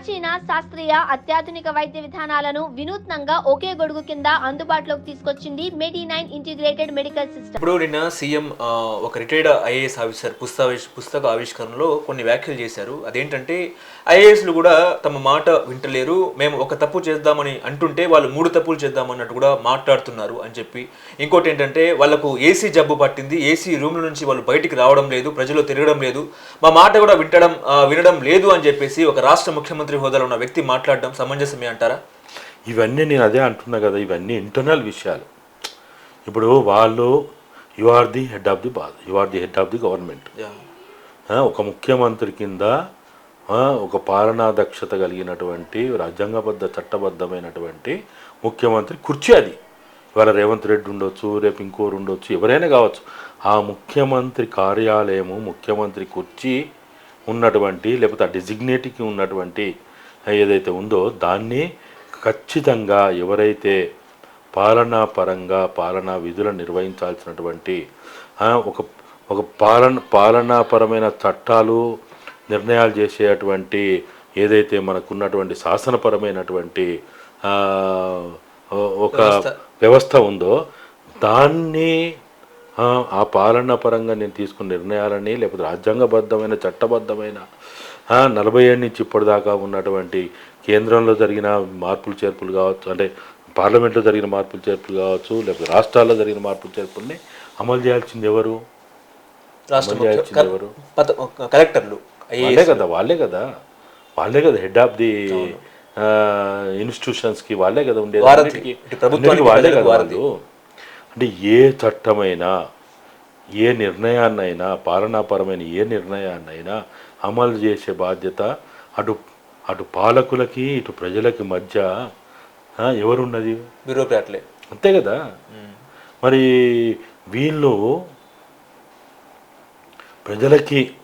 ప్రాచీన శాస్త్రీయ అత్యాధునిక వైద్య విధానాలను వినూత్నంగా ఒకే గొడుగు కింద అందుబాటులోకి తీసుకొచ్చింది Medi nine integrated medical system. ఇప్పుడు నిన్న సీఎం ఒక రిటైర్డ్ ఐఏఎస్ ఆఫీసర్ పుస్తక పుస్తక ఆవిష్కరణలో కొన్ని వ్యాఖ్యలు చేశారు. అదేంటంటే ఐఏఎస్లు కూడా తమ మాట వింటలేరు. మేము ఒక తప్పు చేద్దామని అంటుంటే వాళ్ళు మూడు తప్పులు చేద్దామన్నట్టు కూడా మాట్లాడుతున్నారు అని చెప్పి. ఇంకోటి ఏంటంటే వాళ్ళకు ఏసీ జబ్బు పట్టింది. ఏసీ రూమ్ల నుంచి వాళ్ళు బయటికి రావడం లేదు ప్రజలు తిరగడం లేదు. మా మాట కూడా వింటడం వినడం లేదు అని చెప్పేసి ఒక రాష్ట్ర ముఖ్యమంత్రి హోదాలో ఉన్న వ్యక్తి మాట్లాడడం సమంజసమే అంటారా? ఇవన్నీ నేను అదే అంటున్నా కదా ఇవన్నీ ఇంటర్నల్ విషయాలు. ఇప్పుడు వాళ్ళు you are the head of the bad you are the head of the government ఒక ముఖ్యమంత్రి కింద ఒక పాలనా దక్షత కలిగినటువంటి రాజ్యాంగబద్ధ చట్టబద్ధమైనటువంటి ముఖ్యమంత్రి కుర్చీ అది. ఇవాళ రేవంత్ రెడ్డి ఉండొచ్చు రేపు ఇంకోరు ఉండొచ్చు ఎవరైనా కావచ్చు. ఆ ముఖ్యమంత్రి కార్యాలయము ముఖ్యమంత్రి కుర్చీ ఉన్నటువంటి లేకపోతే ఆ డెసిగ్నేట్కి ఉన్నటువంటి ఏదైతే ఉందో దాన్ని ఖచ్చితంగా ఎవరైతే పాలనా పరంగా పాలనా విధులను నిర్వహించాల్సినటువంటి ఒక ఒక పాలన పాలనాపరమైన చట్టాలు నిర్ణయాలు చేసేటువంటి ఏదైతే మనకున్నటువంటి శాసనపరమైనటువంటి ఒక వ్యవస్థ. ఉందో దాన్ని ఆ, పాలన పరంగా నేను తీసుకున్న నిర్ణయాలని లేకపోతే రాజ్యాంగబద్ధమైన చట్టబద్ధమైన నలభై ఏళ్ళ నుంచి ఇప్పటిదాకా ఉన్నటువంటి కేంద్రంలో జరిగిన మార్పులు చేర్పులు కావచ్చు అంటే పార్లమెంట్లో జరిగిన మార్పులు చేర్పులు కావచ్చు లేకపోతే రాష్ట్రాల్లో జరిగిన మార్పులు చేర్పుల్ని అమలు చేయాల్సింది ఎవరు? అమలు చేయాల్సింది ఎవరు? కలెక్టర్లు వాళ్ళే కదా వాళ్ళే కదా. వాళ్ళే కదా హెడ్ ఆఫ్ ది ఇన్స్టిట్యూషన్స్కి వాళ్ళే కదా ఉండేది. వాళ్ళే కదా. వాళ్ళు. అంటే ఏ చట్టమైనా ఏ నిర్ణయాన్నైనా పాలనాపరమైన ఏ నిర్ణయాన్నైనా అమలు చేసే బాధ్యత అటు అటు పాలకులకి ఇటు ప్రజలకి మధ్య ఎవరున్నది? బ్యూరోక్రాట్లే. అంతే కదా? మరి వీళ్ళు ప్రజలకి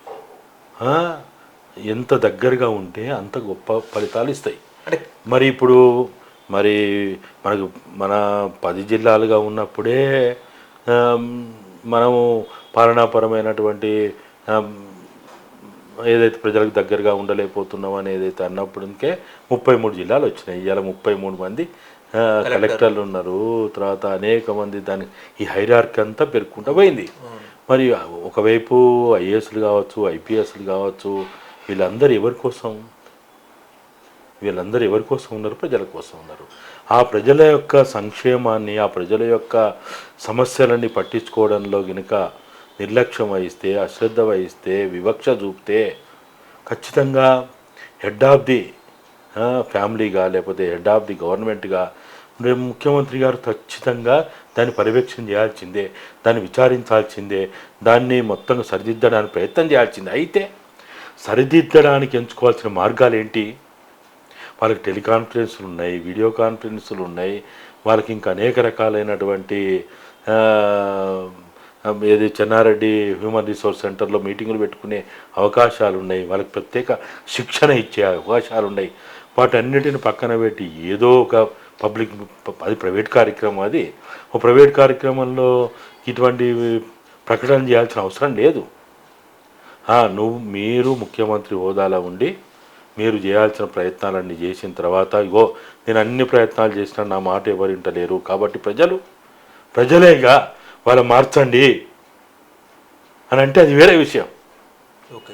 ఎంత దగ్గరగా ఉంటే అంత గొప్ప ఫలితాలు ఇస్తాయి. అంటే మరి ఇప్పుడు మరి మనకు మన పది జిల్లాలుగా ఉన్నప్పుడే మనము పాలనాపరమైనటువంటి ఏదైతే ప్రజలకు దగ్గరగా ఉండలేకపోతున్నాం అని ఏదైతే అన్నప్పటికే ముప్పై మూడు జిల్లాలు వచ్చినాయి. ఇవాళ ముప్పై మూడు మంది కలెక్టర్లు. ఉన్నారు. తర్వాత అనేక మంది దాని ఈ హైరార్కి అంతా పెరుక్కుంటూ పోయింది. మరి ఒకవైపు ఐఏఎస్లు కావచ్చు ఐపీఎస్లు కావచ్చు వీళ్ళందరూ ఎవరి కోసం? వీళ్ళందరూ ఎవరి కోసం ఉన్నారు? ప్రజల కోసం ఉన్నారు. ఆ ప్రజల యొక్క సంక్షేమాన్ని ఆ ప్రజల యొక్క సమస్యలన్నీ పట్టించుకోవడంలో గనుక నిర్లక్ష్యం వహిస్తే అశ్రద్ధ వహిస్తే వివక్ష చూపితే ఖచ్చితంగా హెడ్ ఆఫ్ ది ఫ్యామిలీగా లేకపోతే హెడ్ ఆఫ్ ది గవర్నమెంట్గా ముఖ్యమంత్రి గారు ఖచ్చితంగా దాన్ని పర్యవేక్షణ చేయాల్సిందే దాన్ని విచారించాల్సిందే దాన్ని మొత్తం సరిదిద్దడానికి ప్రయత్నం చేయాల్సిందే. అయితే సరిదిద్దడానికి ఎంచుకోవాల్సిన మార్గాలు ఏంటి? వాళ్ళకి టెలికాన్ఫరెన్స్లు ఉన్నాయి వీడియో కాన్ఫరెన్స్లు ఉన్నాయి. వాళ్ళకి ఇంకా అనేక రకాలైనటువంటి ఏది చెన్నారెడ్డి హ్యూమన్ రిసోర్స్ సెంటర్లో మీటింగులు పెట్టుకునే అవకాశాలు ఉన్నాయి. వాళ్ళకి ప్రత్యేక శిక్షణ ఇచ్చే అవకాశాలు ఉన్నాయి. వాటన్నిటిని పక్కన పెట్టి ఏదో ఒక పబ్లిక్ అది ప్రైవేట్ కార్యక్రమం అది. ఒక ప్రైవేట్ కార్యక్రమంలో ఇటువంటి ప్రకటన చేయాల్సిన అవసరం లేదు. నువ్వు మీరు ముఖ్యమంత్రి హోదాలో ఉండి మీరు చేయాల్సిన ప్రయత్నాలన్నీ చేసిన తర్వాత ఇగో నేను అన్ని ప్రయత్నాలు చేసినా నా మాట ఎవరు వింటలేరు. కాబట్టి ప్రజలు ప్రజలేగా వాళ్ళు మార్చండి అని అంటే అది వేరే విషయం. ఓకే.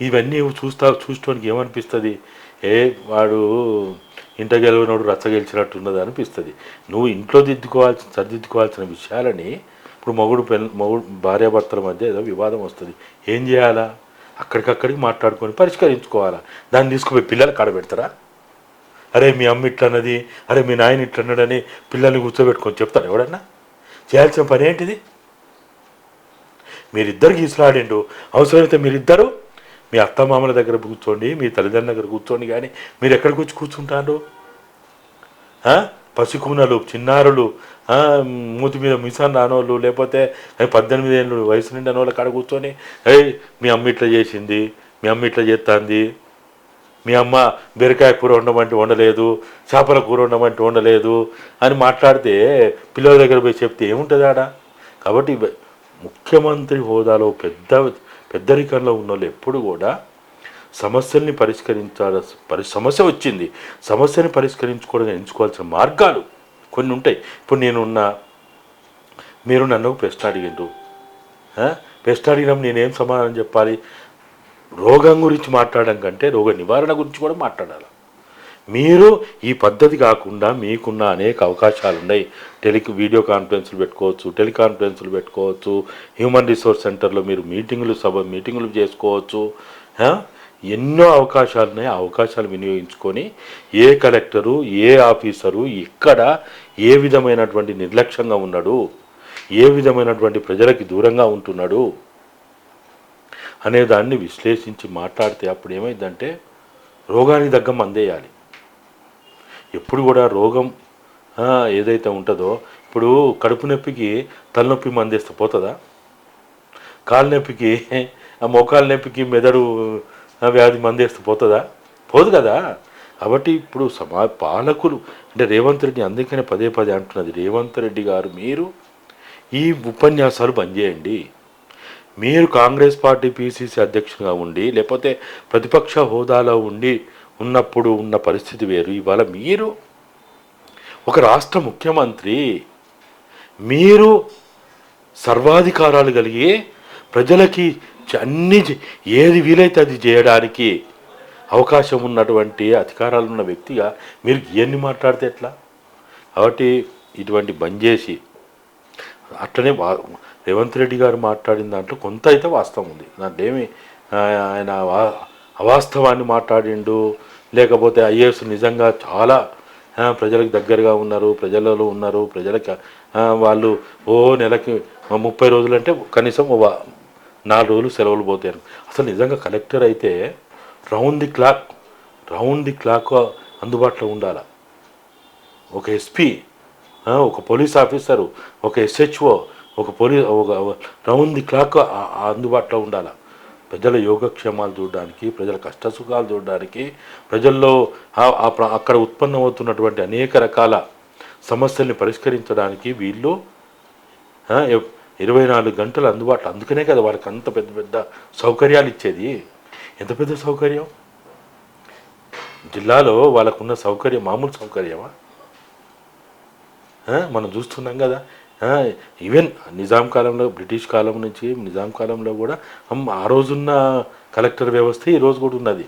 ఇవన్నీ చూస్తా చూసుకోనికి ఏమనిపిస్తుంది? ఏ వాడు ఇంట గెలవనోడు రచ్చ గెలిచినట్టున్నది అనిపిస్తుంది. నువ్వు ఇంట్లో దిద్దుకోవాల్సిన సరిదిద్దుకోవాల్సిన విషయాలని ఇప్పుడు మొగుడు పెన్ మొగుడు భార్యాభర్తల మధ్య ఏదో వివాదం వస్తుంది. ఏం చేయాలా? అక్కడికక్కడికి మాట్లాడుకొని పరిష్కరించుకోవాలా? దాన్ని తీసుకుపోయి పిల్లలు కాడబెడతారా? అరే మీ అమ్మ ఇట్లా అన్నది అరే మీ నాయన ఇట్లా అన్నాడని పిల్లల్ని కూర్చోబెట్టుకొని చెప్తారు ఎవడన్నా? చేయాల్సిన పని ఏంటిది? మీరిద్దరు గీసులాడిండు. అవసరమైతే మీరిద్దరు మీ అత్తమామల దగ్గర కూర్చోండి మీ తల్లిదండ్రుల దగ్గర కూర్చోండి కానీ మీరు ఎక్కడ వచ్చి కూర్చుంటారు పసికూనలు చిన్నారులు మూతి మీద మిషన్ రానోళ్ళు లేకపోతే పద్దెనిమిది ఏళ్ళు వయసు నిండిన వాళ్ళ కాడ కూర్చొని ఏయ్ మీ అమ్మ ఇట్లా చేసింది మీ అమ్మ ఇట్లా చేస్తుంది మీ అమ్మ బీరకాయ కూర వండమంటే వండలేదు చేపల కూర వండమంటే వండలేదు అని మాట్లాడితే పిల్లల దగ్గర పోయి చెప్తే ఏముంటుంది ఆడ? కాబట్టి ముఖ్యమంత్రి హోదాలో పెద్ద పెద్దరికంలో ఉన్న వాళ్ళు ఎప్పుడు కూడా సమస్యల్ని పరిష్కరించాల పరి సమస్య వచ్చింది. సమస్యని పరిష్కరించుకోవడం ఎంచుకోవాల్సిన మార్గాలు కొన్ని ఉంటాయి. ఇప్పుడు నేనున్న మీరు నన్ను ప్రశ్న అడిగిండ్రు. ప్రశ్న అడిగినాం నేనేం సమాధానం చెప్పాలి? రోగం గురించి మాట్లాడడం కంటే రోగ నివారణ గురించి కూడా మాట్లాడాలి. మీరు ఈ పద్ధతి కాకుండా మీకున్న అనేక అవకాశాలు ఉన్నాయి టెలి వీడియో కాన్ఫరెన్స్లు పెట్టుకోవచ్చు టెలికాన్ఫరెన్స్లు పెట్టుకోవచ్చు హ్యూమన్ రిసోర్స్ సెంటర్లో మీరు మీటింగ్లు సభ మీటింగ్లు చేసుకోవచ్చు. ఎన్నో అవకాశాలు ఉన్నాయి ఆ అవకాశాలు వినియోగించుకొని ఏ కలెక్టరు ఏ ఆఫీసరు ఇక్కడ ఏ విధమైనటువంటి నిర్లక్ష్యంగా ఉన్నాడు? ఏ విధమైనటువంటి ప్రజలకి దూరంగా ఉంటున్నాడు? అనే దాన్ని విశ్లేషించి మాట్లాడితే అప్పుడు ఏమైందంటే రోగానికి తగ్గ మందేయాలి ఎప్పుడు కూడా రోగం ఏదైతే ఉంటుందో ఇప్పుడు కడుపు నొప్పికి తలనొప్పి మందేస్తే పోతుందా? కాలు నొప్పికి ఆ మోకాలు నొప్పికి మెదడు వ్యాధి మందేస్తూ పోతుందా? పోదు కదా. కాబట్టి ఇప్పుడు సమా పాలకులు అంటే రేవంత్ రెడ్డి అందుకనే పదే పదే అంటున్నది. రేవంత్ రెడ్డి గారు మీరు ఈ ఉపన్యాసాలు బంద్ చేయండి. మీరు కాంగ్రెస్ పార్టీ పిసిసి అధ్యక్షుగా ఉండి లేకపోతే ప్రతిపక్ష హోదాలో ఉండి ఉన్నప్పుడు ఉన్న పరిస్థితి వేరు. ఇవాళ మీరు ఒక రాష్ట్ర ముఖ్యమంత్రి మీరు సర్వాధికారాలు కలిగి ప్రజలకి అన్ని ఏది వీలైతే అది చేయడానికి అవకాశం ఉన్నటువంటి అధికారాలు ఉన్న వ్యక్తిగా మీరు ఎన్ని మాట్లాడితే ఎట్లా? కాబట్టి ఇటువంటి బంద్ చేసి అట్లనే రేవంత్ రెడ్డి గారు మాట్లాడిన దాంట్లో కొంత అయితే వాస్తవం ఉంది. దాంట్లో ఏమి ఆయన అవాస్తవాన్ని మాట్లాడిండు. లేకపోతే ఐఏఎస్ నిజంగా చాలా ప్రజలకు దగ్గరగా ఉన్నారు ప్రజలలో ఉన్నారు ప్రజలకు వాళ్ళు ఓ నెలకి ముప్పై రోజులు అంటే కనీసం నాలుగు రోజులు సెలవులు పోతాయి అసలు నిజంగా కలెక్టర్ అయితే round the clock round the clock అందుబాటులో ఉండాలి? ఒక ఎస్పీ ఒక పోలీస్ ఆఫీసరు ఒక ఎస్హెచ్ఓ ఒక పోలీస్ ఒక రౌండ్ ది క్లాక్ అందుబాటులో ఉండాలి? ప్రజల యోగక్షేమాలు చూడడానికి ప్రజల కష్టసుఖాలు చూడడానికి ప్రజల్లో ఆ- ప్ర- అక్కడ ఉత్పన్నమవుతున్నటువంటి అనేక రకాల సమస్యల్ని పరిష్కరించడానికి వీళ్ళు ఇరవై నాలుగు గంటలు అందుబాటులో. అందుకనే కదా వాళ్ళకి అంత పెద్ద పెద్ద సౌకర్యాలు ఇచ్చేది. ఎంత పెద్ద సౌకర్యం? జిల్లాలో వాళ్ళకున్న సౌకర్యం మామూలు సౌకర్యమా? మనం చూస్తున్నాం కదా. ఈవెన్ నిజాం కాలంలో బ్రిటిష్ కాలం నుంచి నిజాం కాలంలో కూడా ఆ రోజున్న కలెక్టర్ వ్యవస్థ ఈ రోజు కూడా ఉన్నది.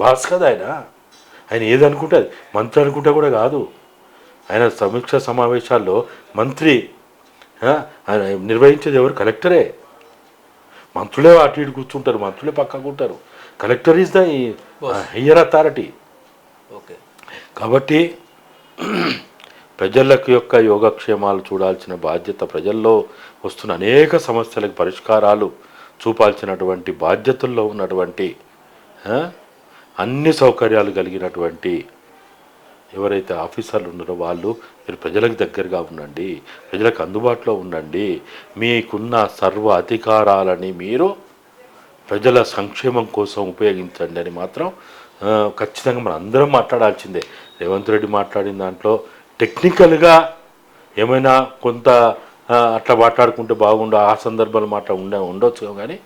బాస్ కదా ఆయన. ఆయన ఏది మంత్రి అనుకుంటే కూడా కాదు. ఆయన సమీక్ష సమావేశాల్లో మంత్రి నిర్వహించేది ఎవరు? కలెక్టరే. మంత్రులే అటు ఇటు కూర్చుంటారు మంత్రులే పక్కకు ఉంటారు. Collector is the higher authority. Okay. కాబట్టి ప్రజలకు యొక్క యోగక్షేమాలు చూడాల్సిన బాధ్యత ప్రజల్లో వస్తున్న అనేక సమస్యలకు పరిష్కారాలు చూపాల్సినటువంటి బాధ్యతల్లో ఉన్నటువంటి అన్ని సౌకర్యాలు కలిగినటువంటి ఎవరైతే ఆఫీసర్లు ఉన్నారో వాళ్ళు మీరు ప్రజలకు దగ్గరగా ఉండండి ప్రజలకు అందుబాటులో ఉండండి. మీకున్న సర్వ అధికారాలని మీరు ప్రజల సంక్షేమం కోసం ఉపయోగించండి అని మాత్రం ఖచ్చితంగా మనం అందరం మాట్లాడాల్సిందే. రేవంత్ రెడ్డి మాట్లాడిన దాంట్లో టెక్నికల్గా ఏమైనా కొంత అట్లా మాట్లాడుకుంటే బాగుండు ఆ సందర్భాలు మాట ఉండ ఉండొచ్చు కానీ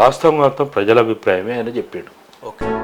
వాస్తవం మాత్రం ప్రజల అభిప్రాయమే అని చెప్పాడు. ఓకే.